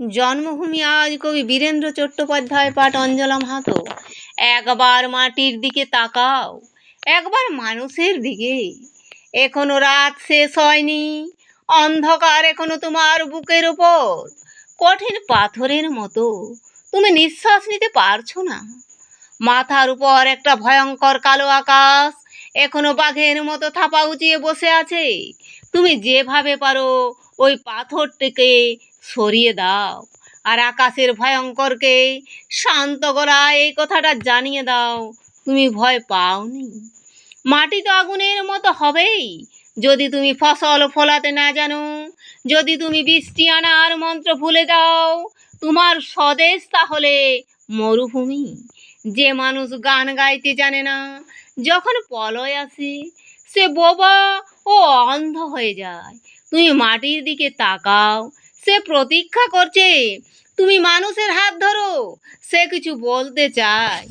জন্মভূমি আজ কবি বীরেন্দ্র চট্টোপাধ্যায় পাঠ অঞ্জলা মাহাতো। একবার মাটির দিকে তাকাও, একবার মানুষের দিকে। এখনও রাত শেষ হয়নি, অন্ধকার এখনও তোমার বুকের ওপর। কঠিন পাথরের মতো, তুমি নিঃশ্বাস নিতে পারছ না। মাথার উপর একটা ভয়ঙ্কর কালো আকাশ, এখনও বাঘের মতো থাপা উঁচিয়ে বসে আছে। তুমি যেভাবে পারো ওই পাথরটিকে সরিয়ে দাও আর আকাশের ভয়ঙ্করকে শান্ত গলায় এই কথাটা জানিয়ে দাও। তুমি ভয় পাওনি। মাটি তো আগুনের মতো হবেই। যদি তুমি ফসল ফলাতে না জানো, যদি তুমি বৃষ্টি আনার মন্ত্র ভুলে যাও, তোমার স্বদেশ তাহলে মরুভূমি। যে মানুষ গান গাইতে জানে না, যখন পলয় আসে, সে বোবা ও অন্ধ হয়ে যায়। তুমি মাটির দিকে তাকাও, সে প্রতীক্ষা করছে, তুমি মানুষের হাত ধরো, সে কিছু বলতে চায়।